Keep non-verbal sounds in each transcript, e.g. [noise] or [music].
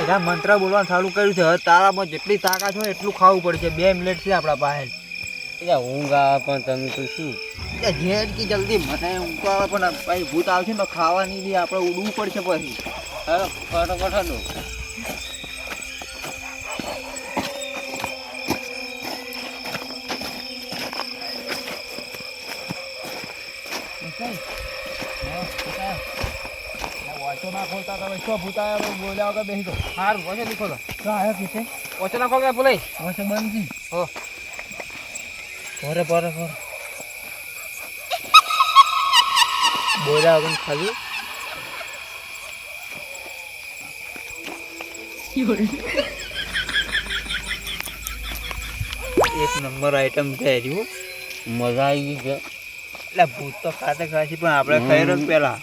બધા મંત્ર બોલવાનું ચાલુ કર્યું છે. હવે તારામાં જેટલી તાકાત હોય એટલું ખાવું પડશે. બે મિનિટ છે આપણા પાસે. એટલે ઊંઘ આવે પણ તમે તો શું? એટલે જેડ કે જલ્દી મને ઊંઘ આવે પણ ભાઈ ભૂત આવશે ને ખાવાની બી આપણે ઉડવું પડશે પછી. હા ફટાફટ હાલો વાંચો ના ખોલતા તમે શું ભૂત બોલ્યા વગર બેસી દો સારું પછી લીખો તો. શું આવ્યા પીછે ઓછો ના ખોલ બોલે હવે બંધ. હો. બરે બરે બરે બોલ્યા વગર ખાલી. એક નંબર આઈટમ છે રહ્યું મજા આવી ગઈ છે. એટલે ભૂત તો ખાતે ખાસી પણ આપણે ખાઈ રહ્યો પેલા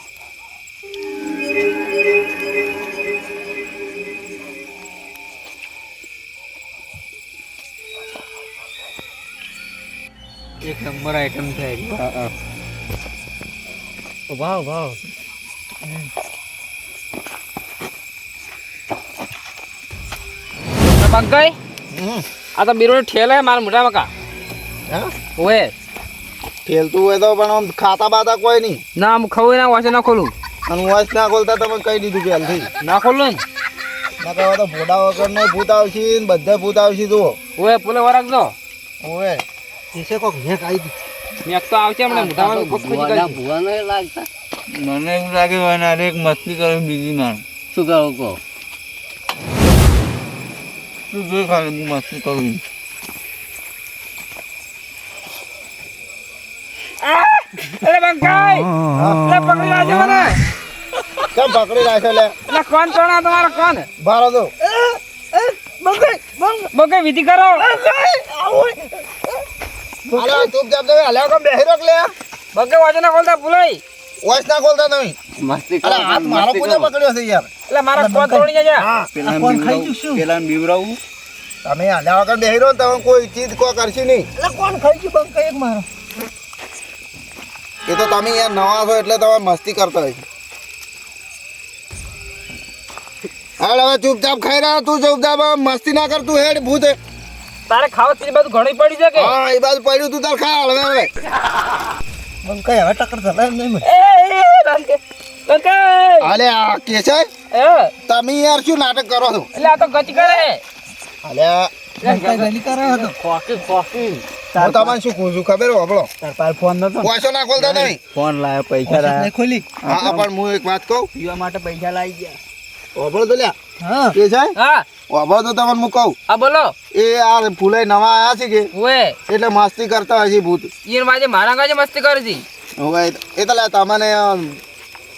એક આઈટમ રહ્યું હા. હા પંકજ આ તો બીરો ઠેલ મારા મોટા મકા ઓએ ખેલતું હોય તો પણ આમ ખાતા બાતા કોઈ નહીં. ના હું ખવું ના વાંચે ના ખોલું. અને વાંચ ના ખોલતા તમે કહી દીધું પહેલથી? ના ખોલું ને. ના કહેવા તો ભોડા વગર નો ભૂત આવશે ને બધા ભૂત આવશે જુઓ. ઓએ પુલે વરાક દો ઓવે એસે કોક હેક આવી ગઈ. મેક તો આવશે હમણાં મને એવું લાગે એક મસ્તી કરે બીજી માણ. શું કરો કહો? તું જોઈ ખાલી હું મસ્તી કરું અરે બંકાઈ! અરે પકડી લાજો મને! કેમ પકડી રાખ્યો લે? એટલે કોણ કોણ તમારો કોણ? ભારો દો. બકે વિધિ કરો. અરે ચૂપચાપ તમે હલ્યા કેમ બેહી રોક લે. બકે વાંચે ના ખોલતા ભૂલાઈ વોચ ના ખોલતા તમે. મસ્તી અરે હાથ મારો કોને પકડ્યો છે યાર? એટલે મારા કોણ તોડી જજા હા કોણ ખાઈ ગયું શું પેલા બીવરાવું તમે હલ્યા વગર બેહી રહો તમે કોઈ ચીજ કોઈ કરશે નહીં. એટલે કોણ ખાઈ ગયું? બંધ કઈ મારો. એ તો તમે યાર નવા છો એટલે તમે મસ્તી કરતા હોય હાલ હવે ચૂપચાપ ખાઈ રહ્યા તું ચૂપચાપ મસ્તી ના કરતું હેડ ભૂત તારે ખાવા તેરી બાજુ ઘણી પડી છે કે? હા એ બાજુ પડ્યું તું તાર ખા હવે હવે બંધ કઈ હવે ટક્કર ચલાય નહીં એ એ હાલે આ કે છે? એ. તમે યાર શું નાટક કરો છો? એટલે આ તો ગચ કરે. અલે આ. ગલી કરે હતો ખોકી ખોકી હું તમને શું કહું છું ખબર હોબળો તાર ફોન નતો. પૈસો ના ખોલતા નહીં. ફોન લાયો પૈસા લાયા. ખોલી. હા પણ હું એક વાત કહું. પીવા માટે પૈસા લાવી ગયા. હોબળો તો લ્યા. હા. કે છે? હા. હોબળો તો તમને હું કહું. હા બોલો. એ આ ફૂલે નવા આયા છે કે? ઓએ. એટલે મસ્તી કરતા હોય છે ભૂત. ઈન માજે મારા ગાજે મસ્તી કરે હતી ઓએ એટલે તમને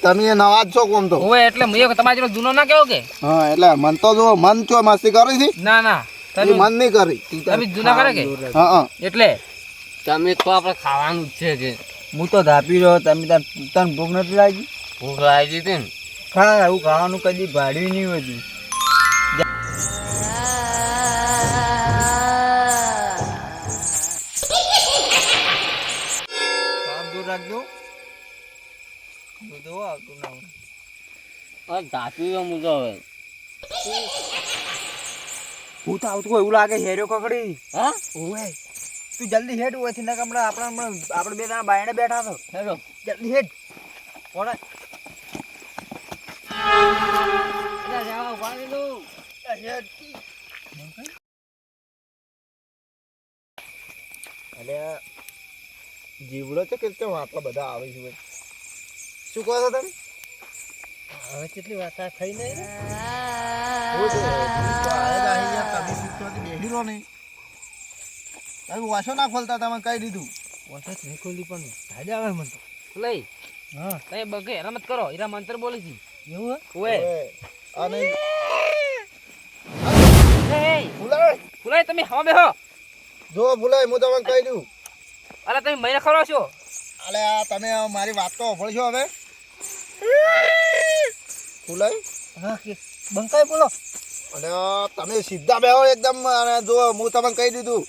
તમે નવા જ છો કોમ તો. ઓએ એટલે મુએ તમારો જૂનો ના કેવો કે? હા એટલે મન તો જો મન ચો મસ્તી કરે છે? ના ના. તમે મન નહીં કરી. તમે જૂના કરે કે? હા હા. એટલે? તમે તો આપણે ખાવાનું જ છે કે. હું તો ધાપી રહ્યો તમે તાર તને ભૂખ નથી લાગી? ભૂખ લાગી હતી ને. ખા એવું ખાવાનું કદી ભાડ્યું નહીં હતું રાખજો બધું આવતું ના હોય. ધાપી તો મુજો હવે ભૂત આવતું હોય એવું લાગે હેર્યો ખખડી હા ઓવે તું જલ્દી હેડ હોયથી નકર હમણાં હમણાં આપણે બે જણા બાયણે બેઠા છો હેલો જલ્દી હેડ કોણ અરે જીવડો છે કે કેમ આટલા બધા આવે છે ભાઈ? શું કહો છો તમે? હવે કેટલી વાત આ થઈ નહીં બેડી જ રહો નહીં. તમે વાસો ના ખોલતા તમે કઈ દીધું. વસત નહીં ખોલી પણ ધાડે આવે મને તો. લઈ હા. તમે બગે રમત કરો. ઈરા મંત્ર બોલી છે. એવું ઓએ અને ભૂલાય. તમે હવા બેહો જો ભૂલાય હું તમને કહી દઉં. અરે તમે મહિને ખરો છો? અરે આ તમે મારી વાત તો સાંભળશો હવે? ભૂલાય? હા કે બંકાઈ બોલો. અને તમે સીધા બેહો એકદમ અને જો હું તમને કહી દીધું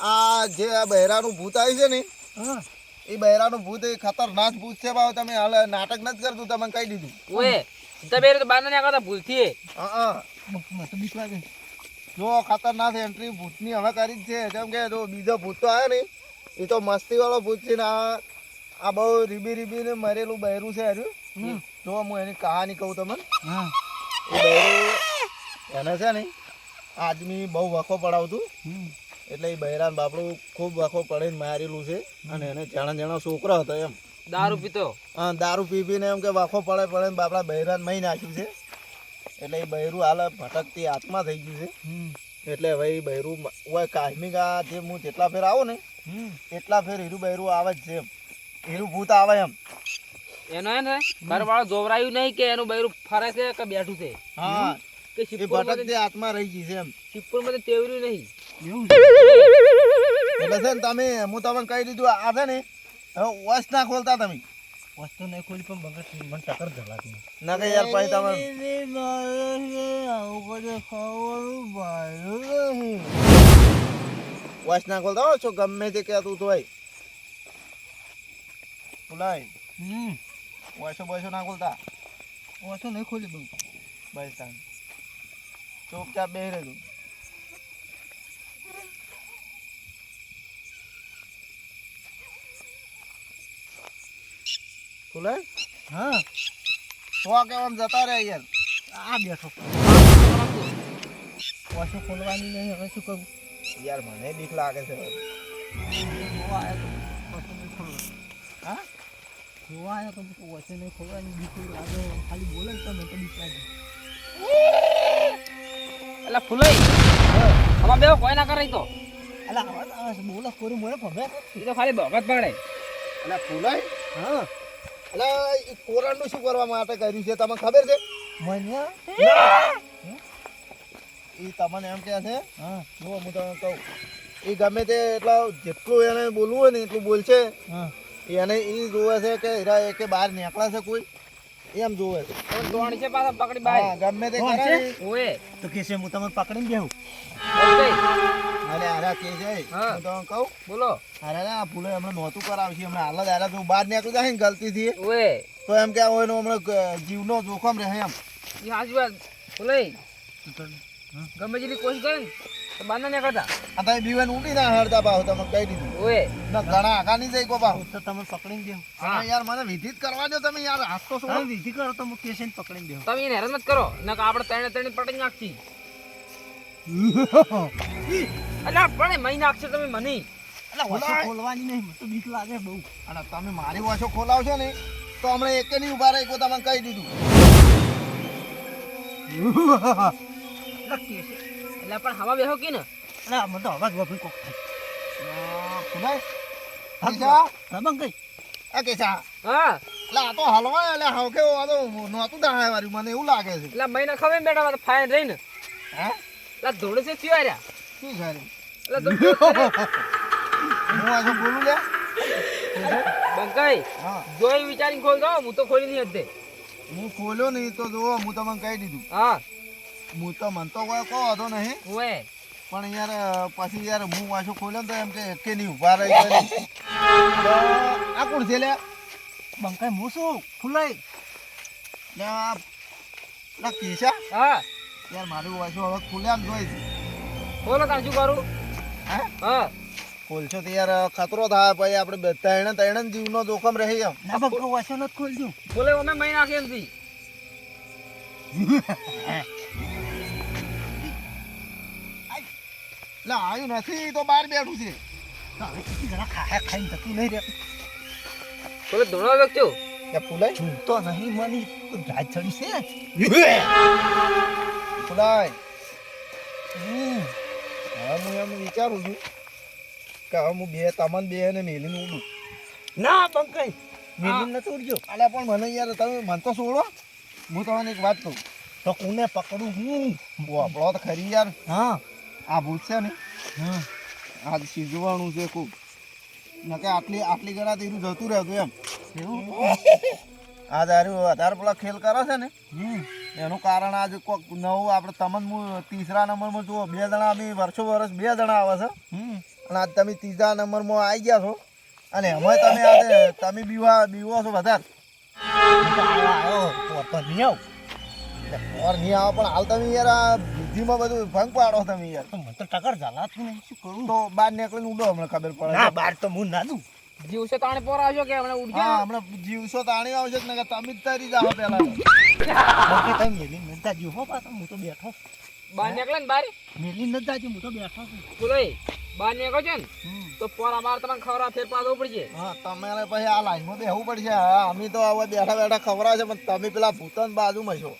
આ જે આ બહેરાનું ભૂત આવી છે ને હા. એ બહેરાનું ભૂત એ ખતરનાક ભૂત છે ભાવ તમે હાલ નાટક નથી કરતું તમે કહી દીધું. ઓએ તમે એ તો બહાર ના નીકળતા ભૂલથી. હા હા. મને તો બીક લાગે. જો ખતરનાક એન્ટ્રી ભૂતની હવે કરી જ છે. જેમ કે જો બીજો ભૂત તો આવ્યો ને એ તો મસ્તીવાળો ભૂત છે ને આ આ બહુ રીબી રીબી ને મરેલું બહેરું છે હજુ. જો હું એની કહાની કહું તમને. એને છે ને આદમી બહુ વખો પડાવતું. એટલે એ બહેરાન બાપડું ખૂબ વખો પડીને મારેલું છે. અને એને જાણા જાણા છોકરો હતો એમ. દારૂ પીતો. હા દારૂ પી પીને એમ કે વાખો પડે પડે બાપડા બહેરાન મહી નાખ્યું છે. એટલે એ બૈરું હાલ ભટકતી આત્મા થઈ ગયું છે. એટલે ભાઈ બૈરું હોય કાયમિક કા જે હું જેટલા ફેર આવો ને એટલા ફેર હીરું બૈરું આવે જ છે એમ. હીરું ભૂત આવે એમ. એનો હે ને વાળો જોવરાયું નહીં કે એનું બૈરું ફરે છે કે બેઠું છે? હા. કે ભટકતી આત્મા રહી ગઈ છે એમ. શિવપુરમાં તેવર્યું નહીં. એટલે છે ને તમે હું તમને કહી દીધું આ છે ને હવે વોચ ના ખોલતા તમે. વસ્તુ નહીં ખોલી પણ બગડ મને ટકર ધલાતી ના કે યાર પછી તમે વાસ ના ખોલતા છો ગમે તે કે તું તોય બોલાય. વોચો બોચો ના ખોલતા. વસ્તુ નહીં ખોલી બહુ બસ તાન. ચૂપચાપ બેહી રહેજો. ખુલાય હા. તો કેમ જતા રહે યાર? આ બેઠો. પાછું ખોલવાની નહીં હવે શું કરું? યાર મને બીક લાગે છે. હા? જોવા આવ્યો તો વચ્ચે નહીં ખોલવાની બીક લાગે. ખાલી બોલે ને તમે તો બીક લાગે. એટલે ફૂલાઈ આમાં બેવ કોઈ ના કરે તો. એટલે બોલો કોરી મોરે ભગે એ તો ખાલી ભગત પડે. એટલે ખુલાય હા. એટલે એ કોરાનું શું કરવા માટે કર્યું છે? તમને ખબર છે? મને? એ તમને એમ કહે છે હા જો હું તમને કહું. એ ગમે તે એટલા જેટલું એને બોલવું હોય ને એટલું બોલશે. હા. એને એ જોવે છે કે હીરા એ કે બહાર નીકળે છે કોઈ. એમ જોવે. દોણ છે પાછા પકડી હા બાય ગમે તે કરે. ઓએ. તો કે છે હું તમને પકડીને બેહું. અરે હારા કે છે? હું. તમને કહું? બોલો. અરે આ ભૂલે હમણાં નહોતું કરાવશે હમણાં હાલ જ હારા તું બહાર નીકળી જાય ને ગલતીથી. ઓએ. તો એમ કે હોય હમણાં જીવ જીવનો જોખમ રહે એમ. હાજી વાત. બોલે ગમે જેટલી કોશિશ કરે ને. બહાર ના આ તમે બીવન ઉડી ના હરતા ભાવ તમે કહી દીધું. ઓએ ના ઘણા આગા નહીં જઈ કો ભાવ તો તમે પકડીને દેવ હા. યાર મને વિધિત કરવા દો તમે યાર હાથ તો તમે વિધિ કરો તો હું કેસેન પકડીને દેવ તમે એને હેરાન મત કરો. નકર આપણે તણે તણે પટી નાખતી અલા પણ મહી નાખશે તમે મને. અલા વસ્તુ ખોલવાની નહીં તો બીક લાગે બહુ. અને તમે મારી ઓછો ખોલાવશો ને તો હમણાં એકે નહીં ઊભા રહી કો તમને કહી દીધું. કે એટલે પણ હવા બેહો કે ને? એટલે મને તો અવાજ વગર કોક થાય ખુદાય હા, રમણ કઈ. આ કેસા હા. આ તો હલવા એટલે હાવ કેવો આ તો નહોતું દાણા વાર્યું મને એવું લાગે છે. એટલે મહિના ખબર બેઠા તો ફાઈન રહીને. હે? એટલે ધોળે છે થયો રહ્યા શું છે એટલે ધોળે. હું આજે બોલું લે બંકાઈ હા. જોઈ વિચારીને ખોલ દો હું તો ખોલી નહીં હતી હું ખોલ્યો નહીં તો જો હું તમને કહી દીધું. હા. હું તો મન તો કોઈ કહો હતો નહીં. ઓએ પણ યાર પછી યાર હું વાંચો ખોલ્યો ને તો એમ કે એકે નહીં ઊભા રહી આ કોણ છે લે બંકાઈ હું શું ખુલાઈ. લે આ હા. યાર મારું વાંચો હવે ખુલે આમ જોઈ. બોલો તાર શું કરું? હે? હા. ખોલશો તો યાર ખતરો થાય પછી આપણે બે- ત્રણે ત્રણે જીવનો જોખમ રહી એમ. ના બંકો વાંચો નથી ખોલજો. બોલે અમે મહી નાખી એમ થી એટલે આવ્યું નથી તો બહાર બેઠું છે. ખાયા ખાઈને જતું નહીં રે. બોલે ધોળો વ્યક્તિઓ કે ફૂલાય તો નહીં મની રાજ ચડી છે? ફૂલાય હવે હું એમ વિચારું છું કે હવે હું બે તમન બે ને મેલીને ઉડું. ના બંકાઈ મેલી નથી ઉડજો. અલ્યા પણ મને યાર તમે મન તો છોડો હું તમને એક વાત કહું. તો કોને પકડું હું? આપણો તો ખરી યાર. હા. આ છે ને હા આ સીજવાનું છે ખૂબ નકે આટલી આટલી ગણા તીરું જતું રહેતું એમ આ દારૂ વધારે પેલા ખેલ કરે છે ને એનું કારણ આજ કોક નવું આપણે તમન તીસરા નંબરમાં જુઓ બે જણા અમે વર્ષો વર્ષ બે જણા આવે છે અને આજ તમે ત્રીજા નંબરમાં આવી ગયા છો અને એમાં તમે આજે તમે બીવા બીવો છો વધારે નહીં આવો નહીં આવો પણ હાલ તમે યાર આ બુદ્ધિમાં બધું ભંગ પાડો તમે યાર. મને તો ટકર ઝાલાતું નહીં. શું કરું? તો બહાર નીકળીને ઉડો હમણાં ખબર પડે. ના બહાર તો હું ના દઉં. જીવશે તાણે પોર આવજો કે હમણાં ઉડજો. હા હમણાં જીવશો તાણી આવજો કે તમે જ તરી જાઓ પેલા બાકી તમે મેલી ન જીવ હો પાછો હું તો બેઠો. બહાર નીકળે ને બહાર. મેલી નતા જીવ હું તો બેઠો છું. બોલો બહાર નીકળો છે ને તો પોરા બાર તમને ખવરા ફેર પાડવું પડશે. હા તમારે પછી આ લાઈનમાં બેહવું પડશે. હા અમે તો હવે બેઠા બેઠા ખવરા છે પણ તમે પેલા ભૂતન બાજુમાં છો.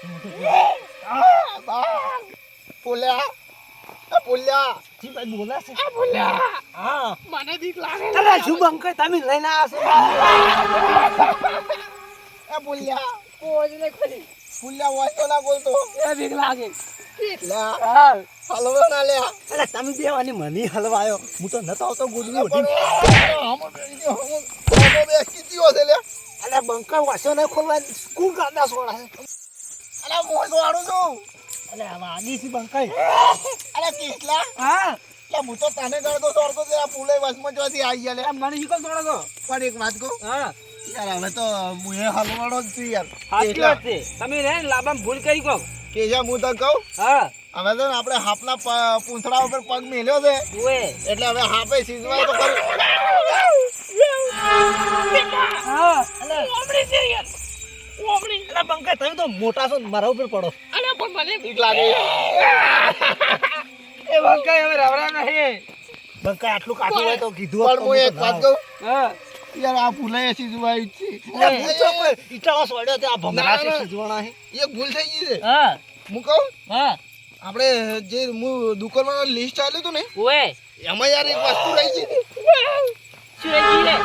ઓય. આ, બા. પુલ્યા આ પુલ્યા જી ભાઈ બોલે છે. પુલ્યા હા મને બીક લાગે અરે શુભ અંકલ તમે લઈને આવ્યા આ પુલ્યા પોજ ને ખોલી. પુલ્યા હોય તો ના બોલતો. એ બીક લાગે. કેટલા? ના લ્યા. અરે તમે બેવાની મને હલવાયો. હું તો નતો આવતો ગોદડું ઉઠી છે અરે બંકર વાસો ને ખોલવા. સ્કૂલ કાઢા સોડા અલા મોજ વાળું છું. અરે હવે છે બંકર અલા કેટલા? હા. એટલે હું તો તને ગળતો સોરતો છે આ પુલે વસમાં જોથી આવી ગયા લે. મને શીખો થોડો તો. પણ એક વાત કહું. હા. યાર હવે તો હું એ હલવાડો જ છું યાર. સાચી વાત છે. તમે રે ને ભૂલ કરી કહો કે હું તો કહું? હા. હવે તો આપણે હાપના પૂંછડા ઉપર પગ મેલ્યો છે. એટલે હવે હાપે સીઝવાય તો ખરું. હા. અરે પંકજ તમે તો મોટા છો મારા ઉપર પડો. બીક લાગે. એ પંકજ હવે રવરા નહીં પંકજ આટલું કાઠું હોય તો કીધું પણ હું એક વાત કહું? હા. યાર આ ભૂલાય સીધવાય જ છે. અરે પૂછો કોઈ ઈટાળો સોડ્યો તે આ ભમરા છે. સીજવાના છે. ભૂલ થઈ ગઈ છે. હા. હું કહું? હા. આપણે જે હું દુકાનમાં લિસ્ટ ચાલ્યું હતું ને ઓએ. એમાં યાર એક વસ્તુ રહી છે. શું રહી ગઈ લે?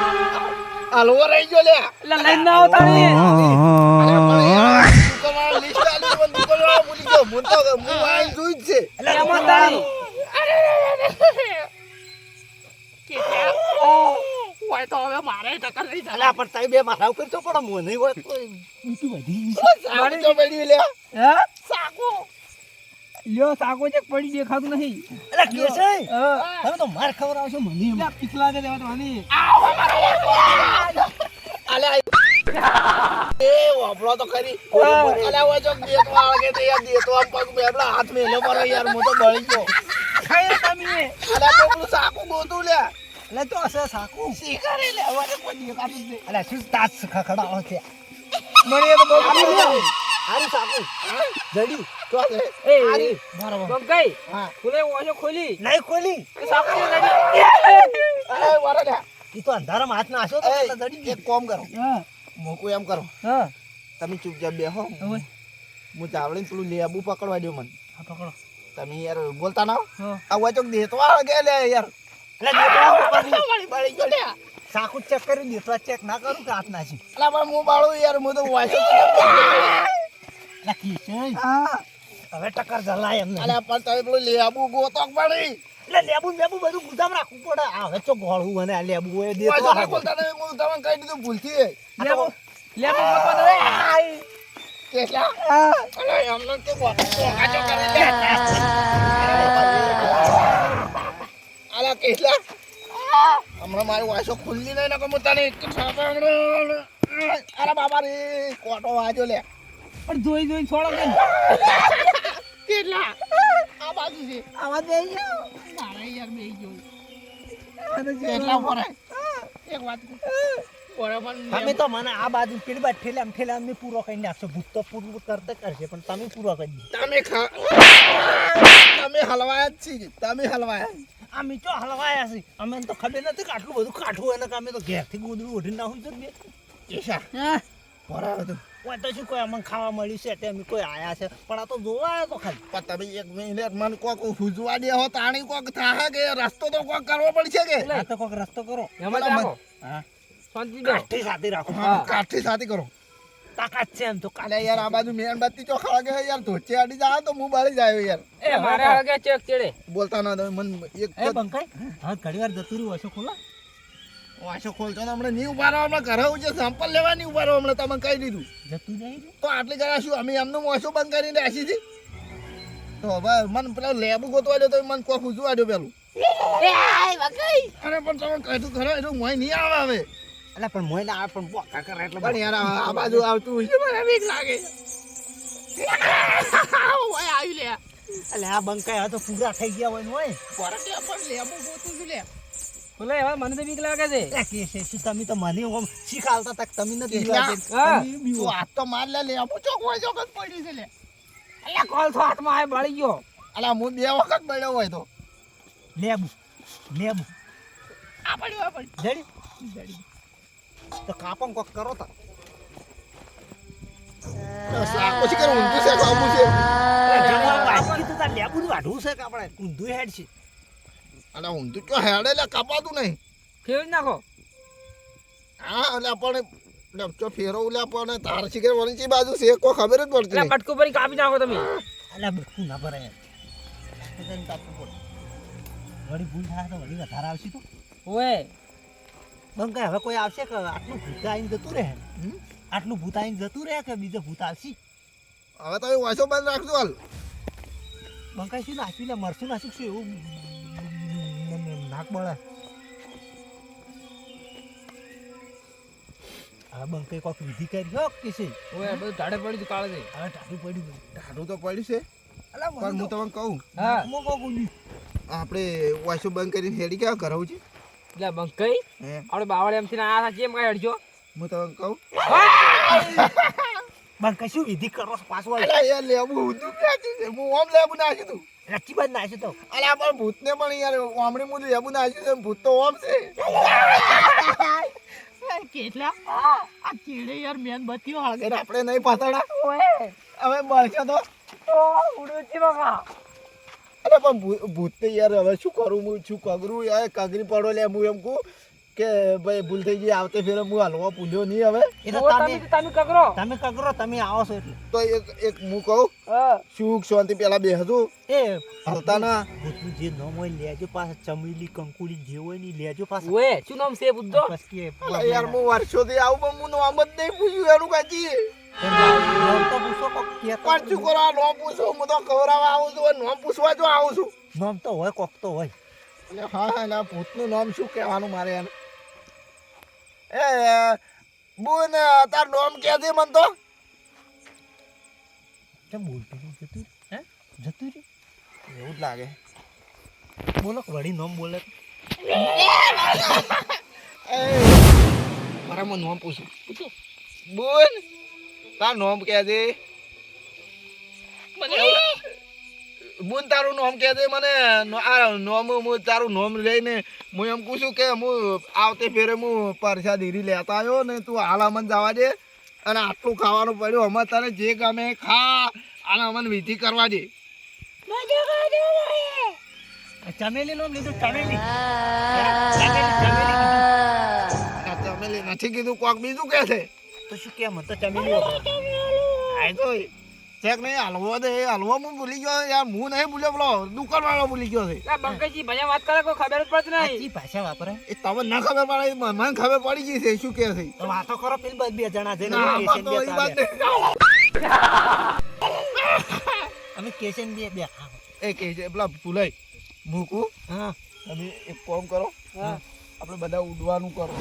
હલવો રહી ગયો લે લઈને ના આવતા ને દુકાનવાળા લિસ્ટ ચાલ્યું હતું, પણ દુકાનવાળા ભૂલી ગયો હું તો હું જોઈ છે. એટલે એમાં નહીં થાય. પણ તમે બે મારા ઉપર તો પડો મને હોય તો બીજું વધી સારું તો પડી લે હે? સાકો. લ્યો સાકો છે પડી દેખાતું નહીં. અરે કે છે? હવે તો માર ખબર આવશે મને. પિછલા દે દેવા તો આની. અલે એ વાપરો તો ખરી. અલે ઓય જો દેતો આળગે તે યાર દેતો આમ પગ બેબડા હાથ મેલ્યો પર યાર મો તો બળી ગયો. ખાય તમે. અલે પેલું સાકુ ગોતું લે. એટલે તો હશે સાકું. શીખરે લે હવે કોઈ દેખાતું જ નહીં. અલા શું તાસ ખખડાવો છે? મને એ તો બહુ. હારું સાકું. જડી. તો એ હારી. બરાબર. ગઈ. હા. ખુલે ઓજો ખોલી. નહીં ખોલી. સાકુ વારા [laughs] અલે વારે તો અંધારામાં હાથ નાખ્યો તો એક કોમ કરો. મોકું એમ કરો. તમે ચૂપચાપ બેહો. હું ચાવડીને પેલું લેબુ પકડવા દો મને. હા પકડો. તમે યાર બોલતા ના હો. આ ઓય ચોક દેતો આળગે લે યાર. સાકું ચેક કરી દેતો ચેક ના કરું કે હાથ નાશી એટલે પણ હું બાળું યાર હું તો વાંચો છે. હા. હવે ટક્કર જલાય એમ નહીં અલા પણ તમે પેલું લેબુ ગોતો પડી એટલે લેબુ લેબુ બધું ગુદામ રાખવું પડે. આ હવે તો ગોળવું અને આ લેબુ એ દે તો બોલતા નહીં હું તમને કહી દીધું ભૂલથી. આ લેબુ લે પણ કેટલા? અલા એમને કે વાંચો કરી લે અલા કેટલા? હમણાં મારી વાંચો ખુલ્લી નહીં નકર હું તને એક છાપા અરે બાબા રે કોટો વાજો લે. પણ જોઈ જોઈ છોડો કે કેટલા? આ બાજુ છે. આ બાજુ આવી ગયો મારે યાર બે ગયો કેટલા ફરે? એક વાત. તમે તો મને આ બાજુ પેલી બાજુ ઠેલામ મેં પૂરો કરી નાખશો. ભૂત તો પૂરું કરતે કરશે પણ તમે પૂરો કરી તમે તમે હલવાયા જ છીએ. તમે હલવાયા અમે તો હલવાયા છે અમે તો ખબર નથી કે આટલું બધું કાઠું ને કે અમે તો ઘેરથી ગોદડું ઓઢી નાખું છું તો બે કેશા હા. ફરાવે તો તો શું કોઈ અમને ખાવા મળ્યું છે? તે અમે કોઈ આયા છે. પણ આ તો જોવા આવ્યા તો ખાલી. પણ તમે એક મિનિટ મને કોક હુજવા દે હો તાણી કોક થાહે કે રસ્તો તો કોક કરવો પડશે કે? આ તો કોઈક રસ્તો કરો. એમાં હા. કાઠી સાથે રાખો. કાઠી સાથે કરો. તાકાત છે એમ તો કાલે યાર આ બાજુ મેણબત્તી ચોખા વાગે યાર ધોચે અડી જાય તો હું બાળી જાય યાર. એ મારે આગે ચેક ચડે. બોલતા ના તમે મન એક બંકાઈ હા ઘડી વાર જતું રહ્યું હશે ખોલા. વાંચો ખોલતો હમણે નહીં ઊભા રહો હમણાં ઘરે છે સેમ્પલ લેવા નહીં ઊભા રહો હમણાં તમે કહી દીધું. જતું જાય તો આટલી જણા શું અમે એમનું વાસો બંધ કરીને આશી છે? તો હવે મને પેલા લેબુ ગોતવા દો તો મને કોક ઉજવા દો પેલું. અરે પણ તમે કહેતું ખરો એટલું મોય નહીં આવે હવે. એટલે પણ મોય ના આવે પણ બોકા કરે એટલે પણ યાર આ બાજુ આવતું છે મને બીક લાગે. ઓય આવી લે. એટલે આ બંકાય આ તો પૂરા થઈ ગયા હોય ને હોય પરતે પણ લેબુ ગોતું છું લે. બોલે હવે મને તો બીક લાગે છે. કે છે શું તમે તો મને આમ શીખાલતા તક તમે નથી? હા. તું હાથ તો માર લે લેબુ ચોક હોય ચોક પડી છે લે. અલ્યા કોલ તો હાથમાં આય બળી ગયો. અલા હું બે વખત બળ્યો હોય તો. લેબુ લેબુ. આ પડ્યો આ પડ્યો જડી. તો કાપમ કોક કરો તા. સાકો છે ઊંધું છે કાપું છે? જમવા વાંચી તો લેબુ વાઢું છે કાપડે ઊંધું હેડ છે. અલા ઊંધું તો હેડે લે કાપાતું નહીં. ફેરવી નાખો. હા એટલે પણ લે ચો ફેરવું લે પણ તાર શીખર વળી ચી બાજુ છે કોઈ ખબર જ પડતી નહીં. કટકો પર કાપી નાખો તમે. અલા બટકું ના ભરાય. વળી ભૂલ થાય તો વળી વધારે આવશે તો. ઓએ બંકા હવે કોઈ આવશે કે આટલું ભૂત આવીને જતું રહે? આટલું ભૂત આવીને જતું રહે કે બીજો ભૂત આવશે? હવે તમે વાંચો બંધ રાખજો હાલ. બંકા શું લે મરશું નાખ્યું શું એવું? નાક બળે. હવે બંકે કોક વિધિ કરી હો કિસી ઓએ બધું ઢાળે પડી તું કાળે છે. હવે ટાઢું પડ્યું બધું. તો પડ્યું છે અલા પણ હું તમને કહું. હા. નાકમાં કોક આપણે વાસો બંધ કરીને હેડી ક્યાં કરાવું છે. એટલે બંકઈ કઈ? આપણે બાવળ એમથી ના આ કેમ કાંઈ અડજો? હું તમને કહું. બંકાઈ શું વિધિ કરો પાછો? અલા યાર લેબુ ઊંધું નાખ્યું છે? હું ઓમ લેબુ નાખી તું રચ્ચી બાદ નાખ્યું તો. અલા પણ ભૂતને પણ યાર ઓમણી મું લેબુ નાખ્યું છે ભૂત તો ઓમ છે. કેટલા? આ કેડે યાર મેનબત્તીઓ હળગે એટલે આપણે નહીં પાતળા હવે બળશે તો. અરે પણ ભૂત યાર હવે શું કરું હું? શું કગરું યાર? કગરી પડો લે હું એમ કહું. કે ભાઈ ભૂલ થઈ ગઈ આવતે ફેરે હું હલવા પૂલ્યો નહીં હવે. એ તમે તમે તમે કકરો. તમે આવો છો એટલે. તો એક એક હું કહું સુખ શાંતિ પેલા બેસજો એ હલતા ના. ભૂતનું જે નામ હોય લેજો પાછા ચમેલી કંકુડી જે હોય ને લેજો પાછા. ઓએ શું નામ છે બુદ્ધો એ યાર હું વર્ષોથી આવું પણ હું નામ જ નહીં પૂછ્યું એનું કાચી પણ શું કરો આ નામ પૂછો હું તો કવરાવા આવું છું નામ પૂછવા જો આવું છું. નામ તો હોય કોક તો હોય. એટલે હા એટલે ભૂતનું નામ શું કહેવાનું મારે એને? એ બોન તાર નામ કે દે મન તો? કેમ બોલતું જતું હે? જતું રે એવું જ લાગે. બોલો વળી નામ બોલે. એ મારા મને નામ પૂછું. પૂછું. બોન તાર નામ કે દે મને બોન તારું નામ કહે દે મને આ નામ હું તારું નામ લઈને હું એમ પૂછું કે હું આવતી ફેરે હું પરસા ધીરી લેતા આવ્યો ને તું હાલ જવા દે અને આટલું ખાવાનું પડ્યું. અમે તને જે ગમે ખા અને અમને વિધિ કરવા દે. ચમેલી નામ લીધું ચમેલી. ચમેલી નથી કીધું કોક બીજું કે છે? તો શું કેમ? તો ચમેલી આ તો નહીં હલવો દે હલવો હું ભૂલી ગયો યાર હું નહીં ભૂલ્યો બોલો દુકાન વાળો ભૂલી ગયો છે. બંકજી ભાઈ વાત કરે કોઈ ખબર જ પડતી નહીં. ભાષા વાપરે. એ તમે ના ખબર પડે મને ખબર પડી ગઈ છે શું કે છે. વાતો કરો પેલી બસ બે જણા છે અમે કેશન બે બે. એ કે છે પેલા ભૂલાઈ મૂકું. હા. તમે એક કોમ કરો. હા. આપણે બધા ઉડવાનું કરો.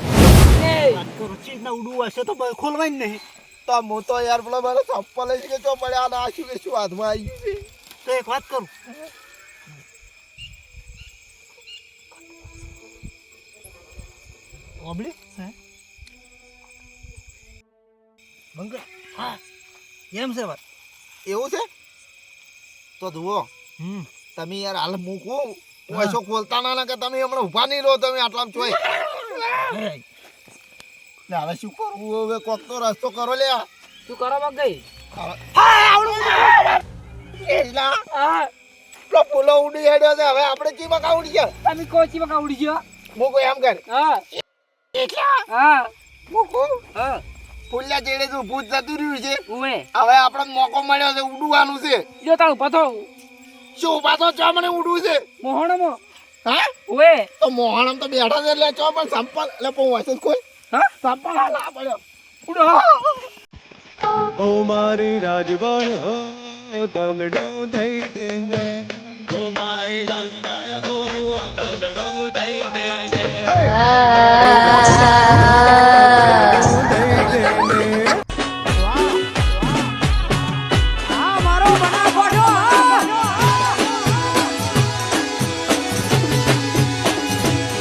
ચીજ ના ઉડવું હશે તો ખોલવાય નહીં. તો હું તો યાર પેલા મારે ચપ્પલ લઈ કે ચો પડ્યા ના શું કે શું હાથમાં આવી ગયું છે? તો એક વાત કરું. ઓબળી હે? મંગળ? હા. એમ છે વાત. એવું છે? તો જુઓ. હમ. તમે યાર હાલ મૂકું. પૈસો ખોલતા ના ના કે તમે હમણાં ઊભા નહીં રહો તમે આટલા જોઈ ને હવે શું કરવું હવે કોક તો રસ્તો કરો લે. શું કરો બંકઈ ગઈ? હા. પેલો પુલો ઉડી હેડ્યો છે હવે આપણે ચીમાં કા ઉડી ગયા? તમે કોચી માં ઉડી ગયો? મૂકો એમ કર. હા. એટલા? હા. મૂકો હા. પુલ્લા જેડે તો ભૂત જતું રહ્યું છે. હવે આપણે મોકો મળ્યો છે ઉડવાનું છે. જો તારું પથો શું પાછો ચા મને ઉડવું છે? મોહણમાં. હા? ઓએ તો મોહણમ તો બેઠા છે એટલે ચો પણ સંપલ એટલે પહોંચે કોઈ. ઓ મારી રાજવણ હો દગડો થઈ દેજે. ઓ મારી રાજવણ હો થઈ દેજે.